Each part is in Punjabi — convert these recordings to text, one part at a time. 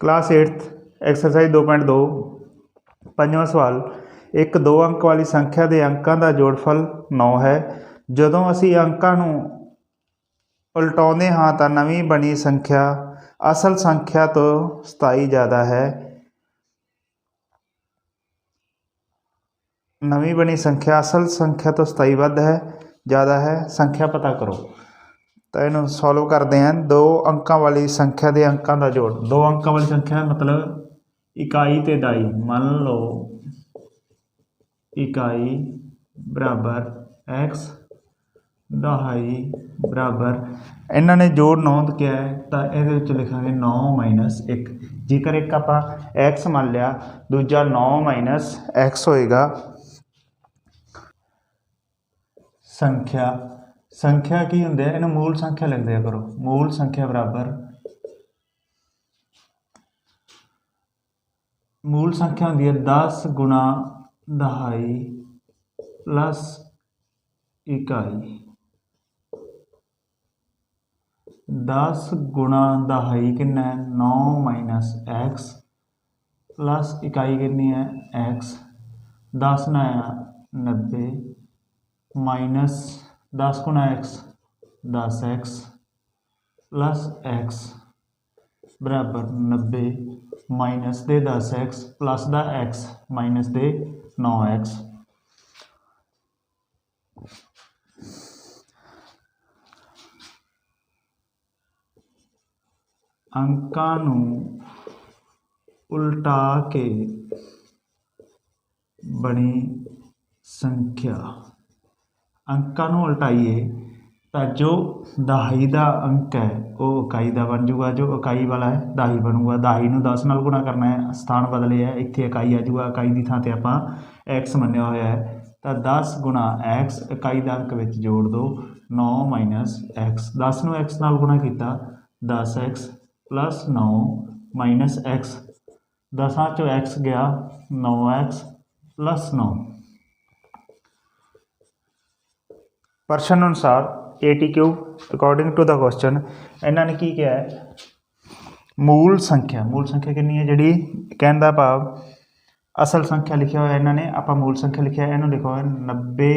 ਕਲਾਸ 8th ਐਕਸਰਸਾਈਜ਼ 2.2 ਪੰਜਵਾਂ ਸਵਾਲ, ਇੱਕ ਦੋ ਅੰਕ ਵਾਲੀ ਸੰਖਿਆ ਦੇ ਅੰਕਾਂ ਦਾ ਜੋੜਫਲ 9 ਹੈ। ਜਦੋਂ ਅਸੀਂ ਅੰਕਾਂ ਨੂੰ ਉਲਟਾਉਂਦੇ ਹਾਂ ਤਾਂ ਨਵੀਂ ਬਣੀ ਸੰਖਿਆ ਅਸਲ ਸੰਖਿਆ ਤੋਂ 27 ਜ਼ਿਆਦਾ ਹੈ। ਨਵੀਂ ਬਣੀ ਸੰਖਿਆ ਅਸਲ ਸੰਖਿਆ ਤੋਂ 27 ਵੱਧ ਹੈ, ਜ਼ਿਆਦਾ ਹੈ। ਸੰਖਿਆ ਪਤਾ ਕਰੋ। ਤਾਂ ਇਹਨੂੰ ਸੋਲਵ ਕਰਦੇ ਹਾਂ ਦੋ ਅੰਕਾਂ ਵਾਲੀ ਸੰਖਿਆ ਦੇ ਅੰਕਾਂ ਦਾ ਜੋੜ। ਦੋ ਅੰਕਾਂ ਵਾਲੀ ਸੰਖਿਆ ਮਤਲਬ ਇਕਾਈ ਤੇ ਦਾਈ। ਮੰਨ ਲਓ ਇਕਾਈ ਬਰਾਬਰ x ਦਹਾਈ ਬਰਾਬਰ। ਇਹਨਾਂ ਨੇ ਜੋੜ ਨੌਂਦ ਕਿਹਾ ਹੈ? ਤਾਂ ਇਹਦੇ ਵਿੱਚ ਲਿਖਾਂਗੇ 9 1 ਜੇਕਰ ਇੱਕ ਆਪਾਂ x ਮੰਨ ਲਿਆ, ਦੂਜਾ 9 x ਹੋਏਗਾ। ਸੰਖਿਆ ਸੰਖਿਆ ਕੀ ਹੁੰਦੇ ਆ ਇਹਨੂੰ ਮੂਲ ਸੰਖਿਆ ਲਿਖ ਦਿਆ ਕਰੋ। ਮੂਲ ਸੰਖਿਆ ਬਰਾਬਰ। ਮੂਲ ਸੰਖਿਆ ਹੁੰਦੀ ਹੈ 10 ਗੁਣਾ ਦਹਾਈ ਪਲੱਸ ਇਕਾਈ। 10 ਗੁਣਾ ਦਹਾਈ ਕਿੰਨਾ ਹੈ? 9 ਮਾਈਨਸ x ਪਲੱਸ ਇਕਾਈ ਕਿੰਨੀ ਹੈ? x 10 ਨਾ ਹੈ 90 ਮਾਈਨਸ 10 ਗੁਣਾ x 10x ਪਲੱਸ x ਬਰਾਬਰ 90 ਮਾਈਨਸ ਦੇ 10x ਪਲੱਸ ਦਾ x ਮਾਈਨਸ ਦੇ 9x ਅੰਕਾਂ ਨੂੰ ਉਲਟਾ ਕੇ ਬਣੀ ਸੰਖਿਆ। ਅੰਕਾਂ ਨੂੰ ਉਲਟਾਈਏ ਤਾਂ ਜੋ ਦਹਾਈ ਦਾ ਅੰਕ ਹੈ, ਉਹ ਇਕਾਈ ਦਾ ਬਣ ਜਾਊਗਾ, ਜੋ ਇਕਾਈ ਵਾਲਾ ਹੈ ਦਹਾਈ ਬਣੂਗਾ। ਦਹਾਈ ਨੂੰ 10 ਨਾਲ ਗੁਣਾ ਕਰਨਾ ਹੈ, ਸਥਾਨ ਬਦਲੇ ਹੈ, ਇੱਥੇ ਇਕਾਈ ਆ ਜਾਊਗਾ, ਇਕਾਈ ਦੀ ਥਾਂ ਤੇ ਆਪਾਂ x ਮੰਨਿਆ ਹੋਇਆ ਹੈ। ਤਾਂ 10 ਗੁਣਾ x ਇਕਾਈ ਦਾ ਅੰਕ ਵਿੱਚ ਜੋੜ ਦਿਓ 9 x 10 ਨੂੰ x ਨਾਲ ਗੁਣਾ ਕੀਤਾ 10x 9 x 10 ਚੋਂ x ਗਿਆ 9x 9 ਪ੍ਰਸ਼ਨ ਅਨੁਸਾਰ ATQ according to the question ਇਹਨਾਂ ਨੇ ਕੀ ਕਿਹਾ ਹੈ? ਮੂਲ ਸੰਖਿਆ ਮੂਲ ਸੰਖਿਆ ਕਿੰਨੀ ਹੈ ਜਿਹੜੀ ਕਹਿਣ ਦਾ ਭਾਵ ਅਸਲ ਸੰਖਿਆ ਲਿਖਿਆ ਹੋਇਆ ਇਹਨਾਂ ਨੇ, ਆਪਾਂ ਮੂਲ ਸੰਖਿਆ ਲਿਖਿਆ, ਇਹਨੂੰ ਲਿਖੋ 90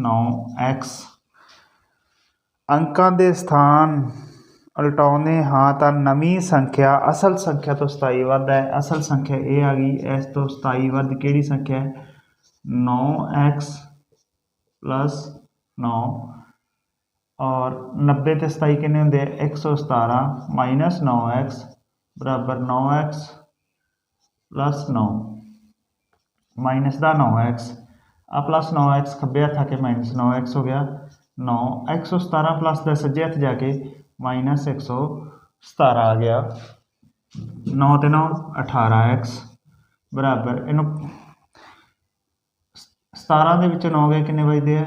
9x ਅੰਕਾਂ ਦੇ ਸਥਾਨ ਉਲਟਾਉਂਦੇ ਹਾਂ ਤਾਂ ਨਵੀਂ ਸੰਖਿਆ, ਅਸਲ ਸੰਖਿਆ ਤੋਂ 27 ਵੱਧ ਹੈ। ਅਸਲ ਸੰਖਿਆ ਇਹ ਆ ਗਈ, ਇਸ ਤੋਂ 27 ਵੱਧ ਕਿਹੜੀ ਸੰਖਿਆ ਹੈ? 9x ਪਲੱਸ 9 ਔਰ 90 ਤੇ 27 ਕਿੰਨੇ ਹੁੰਦੇ ਆ? 117 ਮਾਈਨਸ 9x ਬਰਾਬਰ 9x ਪਲੱਸ 9 ਮਾਈਨਸ ਦਾ 9x ਆ ਪਲੱਸ 9x ਖੱਬੇ ਹੱਥ ਆ ਕੇ ਮਾਈਨਸ 9x ਹੋ ਗਿਆ। 9 117 ਪਲੱਸ ਦਾ ਸੱਜੇ ਹੱਥ ਜਾ ਕੇ ਮਾਈਨਸ 117 ਆ ਗਿਆ। 9 ਤੇ 9 18x ਬਰਾਬਰ ਇਹਨੂੰ 17 ਦੇ ਵਿੱਚੋਂ 9 ਗਏ ਕਿੰਨੇ ਵੱਜਦੇ ਆ?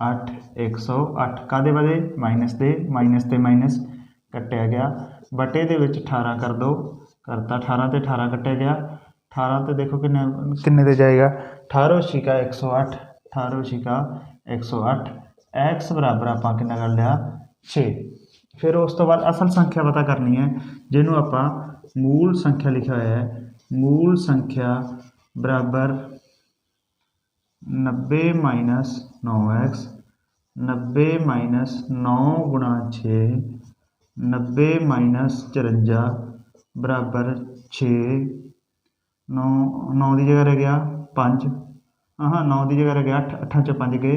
8 108 ਕਾਦੇ ਵਜੇ ਮਾਈਨਸ ਦੇ। ਮਾਈਨਸ ਤੇ ਮਾਈਨਸ ਕੱਟਿਆ ਗਿਆ। ਬਟੇ ਦੇ ਵਿੱਚ 18 ਕਰ ਦੋ। ਕਰਤਾ 18 ਤੇ 18 ਕੱਟਿਆ ਗਿਆ। 18 ਤੇ ਦੇਖੋ ਕਿੰਨੇ ਕਿੰਨੇ ਤੇ ਜਾਏਗਾ? 18 ਛਿਕਾ 108 18 ਛਿਕਾ 108 x ਬਰਾਬਰ ਆਪਾਂ ਕਿੰਨਾ ਕਰ ਲਿਆ? 6 ਫਿਰ ਉਸ ਤੋਂ ਬਾਅਦ ਅਸਲ ਸੰਖਿਆ ਪਤਾ ਕਰਨੀ ਹੈ ਜਿਹਨੂੰ ਆਪਾਂ ਮੂਲ ਸੰਖਿਆ ਲਿਖਿਆ ਹੋਇਆ ਹੈ। ਮੂਲ ਸੰਖਿਆ ਬਰਾਬਰ नब्बे माइनस नौ एक्स, नब्बे माइनस नौ गुणा छे, नब्बे माइनस चुरंजा बराबर छे। नौ नौ की जगह रह गया पाँच। हाँ नौ की जगह रह गया अठ अठा चो पाँच गए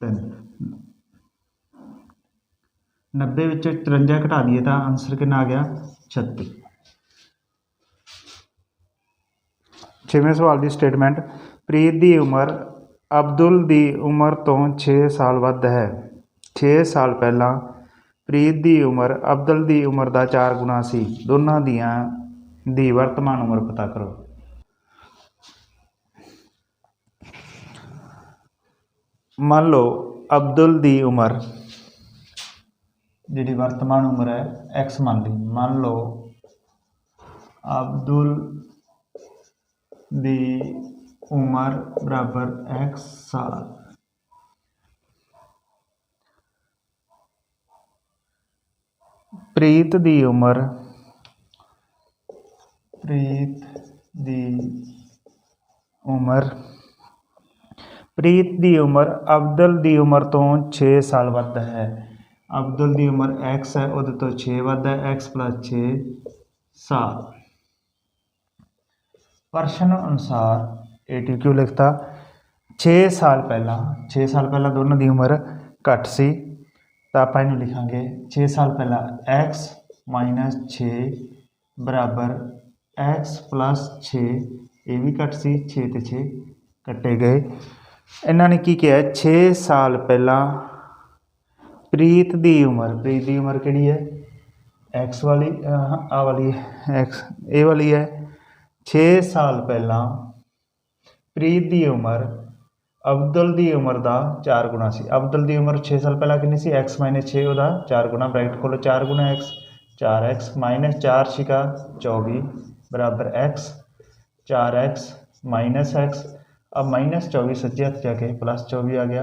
तीन नब्बे चुरंजा घटा दिए तो आंसर कितना आ गया? छत्ती ਛੇਵੇਂ ਸਵਾਲ ਦੀ ਸਟੇਟਮੈਂਟ ਪ੍ਰੀਤ ਦੀ ਉਮਰ ਅਬਦੁਲ ਦੀ ਉਮਰ ਤੋਂ 6 ਸਾਲ ਵੱਧ ਹੈ। 6 ਸਾਲ ਪਹਿਲਾਂ ਪ੍ਰੀਤ ਦੀ ਉਮਰ ਅਬਦੁਲ ਦੀ ਉਮਰ ਦਾ 4 ਗੁਣਾ ਸੀ। ਦੋਨਾਂ ਦੀਆਂ ਦੀ ਵਰਤਮਾਨ ਉਮਰ ਪਤਾ ਕਰੋ। ਮੰਨ ਲਓ ਅਬਦੁਲ ਦੀ ਉਮਰ ਜਿਹੜੀ ਵਰਤਮਾਨ ਉਮਰ ਹੈ, x ਮੰਨ ਲਈ। ਮੰਨ ਲਓ ਅਬਦੁਲ ਦੀ ਉਮਰ ਬਰਾਬਰ x ਸਾਲ ਪ੍ਰੀਤ ਦੀ ਉਮਰ ਪ੍ਰੀਤ ਦੀ ਉਮਰ ਪ੍ਰੀਤ ਦੀ ਉਮਰ ਅਬਦੁਲ ਦੀ ਉਮਰ ਤੋਂ 6 ਸਾਲ ਵੱਧ ਹੈ ਅਬਦੁਲ ਦੀ ਉਮਰ x ਹੈ ਉਹਦੇ ਤੋਂ 6 ਵੱਧ ਹੈ x 6 ਸਾਲ ਪ੍ਰਸ਼ਨ ਅਨੁਸਾਰ ਇਹ ਕਿਉਂ ਲਿਖਤਾ 6 ਸਾਲ ਪਹਿਲਾਂ 6 ਸਾਲ ਪਹਿਲਾਂ ਦੋਨਾਂ ਦੀ ਉਮਰ ਘੱਟ ਸੀ, ਤਾਂ ਆਪਾਂ ਇਹਨੂੰ ਲਿਖਾਂਗੇ 6 ਸਾਲ ਪਹਿਲਾਂ x 6 ਬਰਾਬਰ x 6 ਇਹ ਵੀ ਘੱਟ ਸੀ 6 ਤੇ 6 ਕੱਟੇ ਗਏ। ਇਹਨਾਂ ਨੇ ਕੀ ਕਿਹਾ 6 ਸਾਲ ਪਹਿਲਾਂ ਪ੍ਰੀਤ ਦੀ ਉਮਰ, ਪ੍ਰੀਤ ਦੀ ਉਮਰ ਕਿਹੜੀ ਹੈ? X ਵਾਲੀ ਆ ਵਾਲੀ x, ਇਹ ਵਾਲੀ ਹੈ। 6 ਸਾਲ ਪਹਿਲਾਂ ਪ੍ਰੀਤ ਦੀ ਉਮਰ ਅਬਦੁਲ ਦੀ ਉਮਰ ਦਾ 4 ਗੁਣਾ ਸੀ ਅਬਦੁਲ ਦੀ ਉਮਰ 6 ਸਾਲ ਪਹਿਲਾਂ ਕਿੰਨੀ ਸੀ x 6 ਉਹਦਾ 4 ਗੁਣਾ ਬ੍ਰੈਕਟ ਖੋਲੋ 4 ਗੁਣਾ x 4x 4 ਛਿਕਾ 24 ਬਰਾਬਰ x 4x ਮਾਈਨਸ x अब माइनस चौबीस सज्जे हथ जाके प्लस चौबी आ गया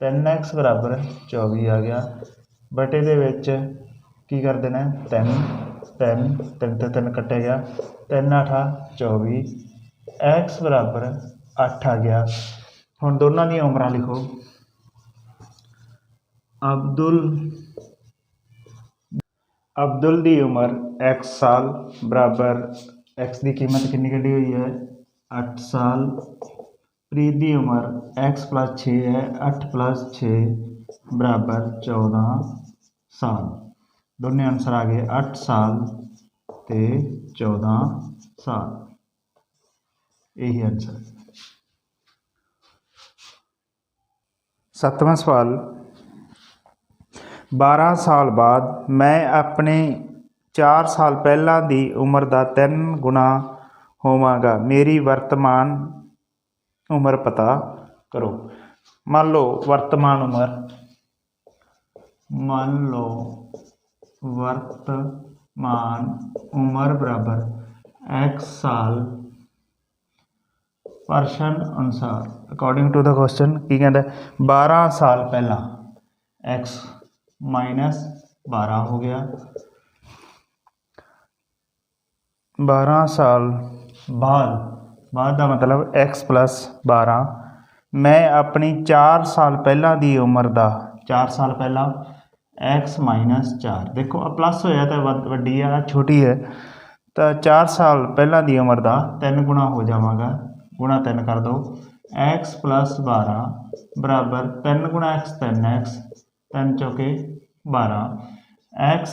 ਤਿੰਨ ਐਕਸ ਬਰਾਬਰ 24 ਆ ਗਿਆ ਬਟੇ ਦੇ ਵਿੱਚ ਕੀ ਕਰ ਦੇਣਾ ਹੈ? ਤਿੰਨ ਤਿੰਨ ਤਿੰਨ ਤੇ ਤਿੰਨ ਕੱਟਿਆ ਗਿਆ ਤਿੰਨ ਅਠਾ 24 ਐਕਸ ਬਰਾਬਰ 8 ਆ ਗਿਆ। ਹੁਣ ਦੋਨਾਂ ਦੀਆਂ ਉਮਰਾਂ ਲਿਖੋ। ਅਬਦੁਲ ਅਬਦੁਲ ਦੀ ਉਮਰ x ਸਾਲ ਬਰਾਬਰ x ਦੀ ਕੀਮਤ ਕਿੰਨੀ ਕੱਢੀ ਹੋਈ ਹੈ? 8 ਸਾਲ। ਪ੍ਰੀਤ ਦੀ ਉਮਰ x 6 ਹੈ 8 6 ਬਰਾਬਰ 14 ਸਾਲ। ਦੋਨੇ ਆਨਸਰ ਆ ਗਏ 8 ਸਾਲ। ਤੇ 14 ਸਾਲ। ਇਹੀ ਆਨਸਰ ਸੱਤਵਾਂ ਸਵਾਲ। 12 ਸਾਲ ਬਾਅਦ ਮੈਂ ਆਪਣੇ 4 ਸਾਲ ਪਹਿਲਾਂ ਦੀ ਉਮਰ ਦਾ 3 ਗੁਣਾ ਹੋਵਾਂਗਾ। ਮੇਰੀ ਵਰਤਮਾਨ ਉਮਰ ਪਤਾ ਕਰੋ। ਮੰਨ ਲਓ ਵਰਤਮਾਨ ਉਮਰ। ਮੰਨ ਲਓ ਵਰਤ ਵਰਤਮਾਨ ਉਮਰ ਬਰਾਬਰ x ਸਾਲ ਪ੍ਰਸ਼ਨ ਅਨੁਸਾਰ ਅਕੋਰਡਿੰਗ ਟੂ ਦਾ ਕੁਐਸਚਨ ਕੀ ਕਹਿੰਦਾ ਹੈ? 12 ਸਾਲ ਪਹਿਲਾਂ x ਮਾਈਨਸ 12 ਹੋ ਗਿਆ 12 ਸਾਲ ਬਾਅਦ ਬਾਅਦ ਦਾ ਮਤਲਬ x 12 ਮੈਂ ਆਪਣੀ 4 ਸਾਲ ਪਹਿਲਾਂ ਦੀ ਉਮਰ ਦਾ 4 ਸਾਲ ਪਹਿਲਾਂ x 4 ਦੇਖੋ ਆ ਪਲੱਸ ਹੋਇਆ ਤਾਂ ਵੱਧ- ਵੱਡੀ ਆ ਛੋਟੀ ਹੈ। ਤਾਂ 4 ਸਾਲ ਪਹਿਲਾਂ ਦੀ ਉਮਰ ਦਾ 3 ਗੁਣਾ ਹੋ ਜਾਵਾਂਗਾ। ਗੁਣਾ 3 ਕਰ ਦਿਓ x 12 ਬਰਾਬਰ 3 ਗੁਣਾ x 3x 3 ਚੌਕੇ 12 x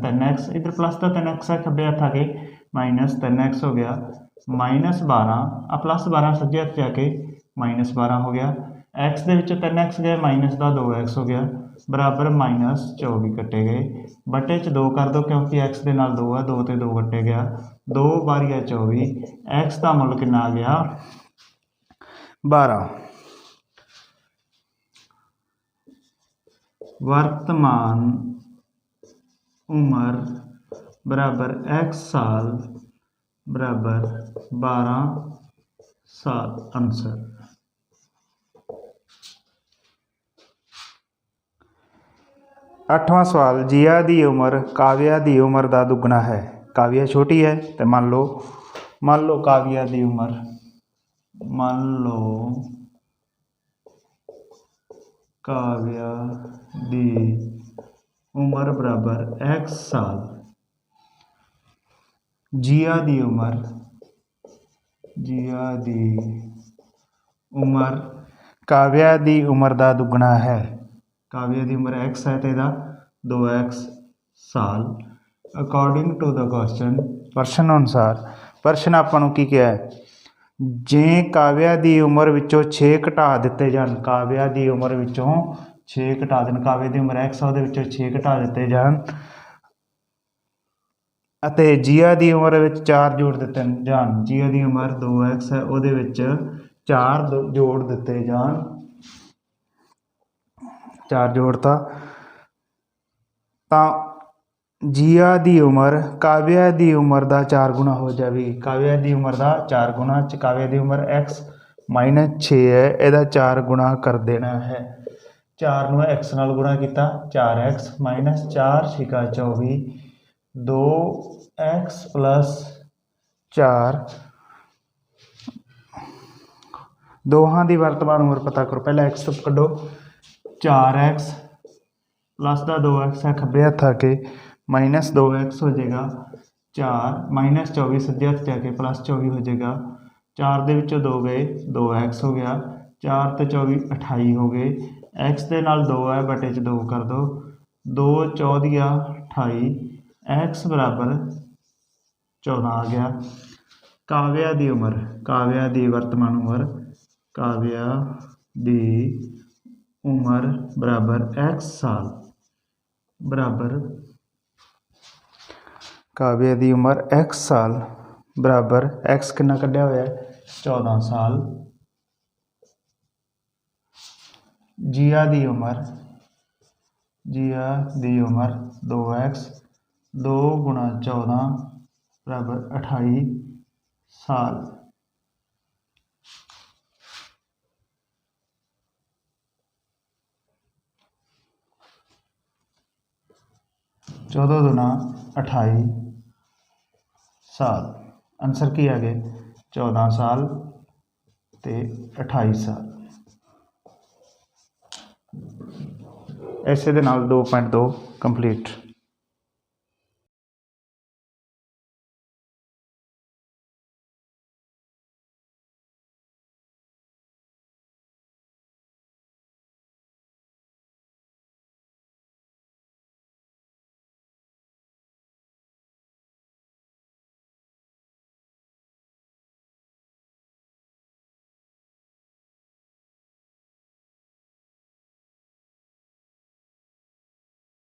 3x ਇਧਰ ਪਲੱਸ ਦਾ 3x ਆ, ਖੱਬੇ ਹੱਥ ਆ ਕੇ ਮਾਈਨਸ 3x ਹੋ ਗਿਆ। ਮਾਈਨਸ 12 ਆ ਪਲੱਸ 12 ਸੱਜੇ ਹੱਥ ਜਾ ਕੇ ਮਾਈਨਸ 12 ਹੋ ਗਿਆ। X ਦੇ ਵਿੱਚੋਂ 3x ਗਿਆ ਮਾਈਨਸ ਦਾ 2x ਹੋ ਗਿਆ, ਬਰਾਬਰ ਮਾਈਨਸ 24 ਕੱਟੇ ਗਏ। ਬਟੇ ਚ 2 ਕਰ ਦਿਓ ਕਿਉਂਕਿ x ਦੇ ਨਾਲ 2 ਆ 2 ਤੇ 2 ਕੱਟੇ ਗਿਆ। 2 ਬਾਰੀਆ 24 x ਦਾ ਮੁੱਲ ਕਿੰਨਾ ਆ ਗਿਆ? 12 ਵਰਤਮਾਨ ਉਮਰ ਬਰਾਬਰ x ਸਾਲ ਬਰਾਬਰ 12 ਸਾਲ ਆਨਸਰ ਅੱਠਵਾਂ ਸਵਾਲ, ਜੀਆ ਦੀ ਉਮਰ, ਕਾਵਿਆ ਦੀ ਉਮਰ ਦਾ ਦੁੱਗਣਾ ਹੈ। ਕਾਵਿਆ ਛੋਟੀ ਹੈ ਤੇ ਮੰਨ ਲਓ ਮੰਨ ਲਓ ਕਾਵਿਆ ਦੀ ਉਮਰ, ਮੰਨ ਲਓ ਕਾਵਿਆ ਦੀ ਉਮਰ ਬਰਾਬਰ x ਸਾਲ। ਜੀਆ ਦੀ ਉਮਰ, ਜੀਆ ਦੀ ਉਮਰ, ਕਾਵਿਆ ਦੀ ਉਮਰ ਦਾ ਦੁੱਗਣਾ ਹੈ। ਕਾਵਿਆ ਦੀ ਉਮਰ x ਹੈ ਤੇ ਇਹਦਾ 2x ਸਾਲ। ਅਕੋਰਡਿੰਗ ਟੂ ਦਾ ਕੁਐਸਚਨ ਪ੍ਰਸ਼ਨ ਅਨੁਸਾਰ, ਪ੍ਰਸ਼ਨ ਆਪਾਂ ਨੂੰ ਕੀ ਕਿਹਾ ਹੈ? ਜੇ ਕਾਵਿਆ ਦੀ ਉਮਰ ਵਿੱਚੋਂ 6 ਘਟਾ ਦਿੱਤੇ ਜਾਣ, ਕਾਵਿਆ ਦੀ ਉਮਰ ਵਿੱਚੋਂ 6 ਘਟਾ ਦੇਣ ਕਾਵਿਆ ਦੀ ਉਮਰ x ਆ ਉਹਦੇ ਵਿੱਚੋਂ 6 ਘਟਾ ਦਿੱਤੇ ਜਾਣ, ਅਤੇ ਜੀਆ ਦੀ ਉਮਰ ਵਿੱਚ 4 ਜੋੜ ਦਿੱਤੇ ਜਾਣ, ਜੀਆ ਦੀ ਉਮਰ 2x ਹੈ, ਉਹਦੇ ਵਿੱਚ 4 ਜੋੜ ਦਿੱਤੇ ਜਾਣ ਚਾਰ ਜੋੜਤਾ। ਤਾਂ ਜੀਆ ਦੀ ਉਮਰ, ਕਾਵਿਆ ਦੀ ਉਮਰ ਦਾ 4 ਗੁਣਾ ਹੋ ਜਾਵੇਗੀ ਕਾਵਿਆ ਦੀ ਉਮਰ ਦਾ 4 ਗੁਣਾ, ਚ ਕਾਵਿਆ ਦੀ ਉਮਰ x 6 ਹੈ, ਇਹਦਾ 4 ਗੁਣਾ ਕਰ ਦੇਣਾ ਹੈ। 4 ਨੂੰ x ਨਾਲ ਗੁਣਾ ਕੀਤਾ 4x 4 ਛਿਕਾ 24 2x 4 ਦੋਹਾਂ ਦੀ ਵਰਤਮਾਨ ਉਮਰ ਪਤਾ ਕਰੋ, ਪਹਿਲਾਂ x ਤੋਂ ਕੱਢੋ। 4x ਪਲੱਸ ਦਾ 2x ਹੈ, ਖੱਬੇ ਹੱਥ ਆ ਕੇ ਮਾਈਨਸ 2x ਹੋ ਜਾਏਗਾ। 4 ਮਾਈਨਸ 24 ਸੱਜੇ ਹੱਥ ਜਾ ਕੇ ਪਲੱਸ 24 ਹੋ ਜਾਏਗਾ। 4 ਦੇ ਵਿੱਚੋਂ 2 ਗਏ 2x ਹੋ ਗਿਆ। 4 ਤੇ 24 28 ਹੋ ਗਏ। X ਦੇ ਨਾਲ 2 ਹੈ, ਬਟੇ 'ਚ 2 ਕਰ ਦਿਓ 2 ਚੌਦੀਆ 28 x ਬਰਾਬਰ 14 ਆ ਗਿਆ। ਕਾਵਿਆ ਦੀ ਉਮਰ, ਕਾਵਿਆ ਦੀ ਵਰਤਮਾਨ ਉਮਰ, ਕਾਵਿਆ ਦੀ ਉਮਰ ਬਰਾਬਰ x ਸਾਲ। ਬਰਾਬਰ ਕਾਵਿਆ ਦੀ ਉਮਰ x ਸਾਲ। ਬਰਾਬਰ x ਕਿੰਨਾ ਕੱਢਿਆ ਹੋਇਆ ਹੈ? 14 ਸਾਲ। ਜੀਆ ਦੀ ਉਮਰ। ਜੀਆ ਦੀ ਉਮਰ 2x 2 ਗੁਣਾ 14 ਬਰਾਬਰ 28 ਸਾਲ। ਚੌਦ੍ਹਾਂ ਦੁਨਾ ਅਠਾਈ ਸਾਲ ਆਨਸਰ ਕੀ ਆ ਗਏ ਚੌਦ੍ਹਾਂ ਸਾਲ ਤੇ ਅਠਾਈ ਸਾਲ ਐਸੇ ਦੇ ਨਾਲ 2.2 ਕੰਪਲੀਟ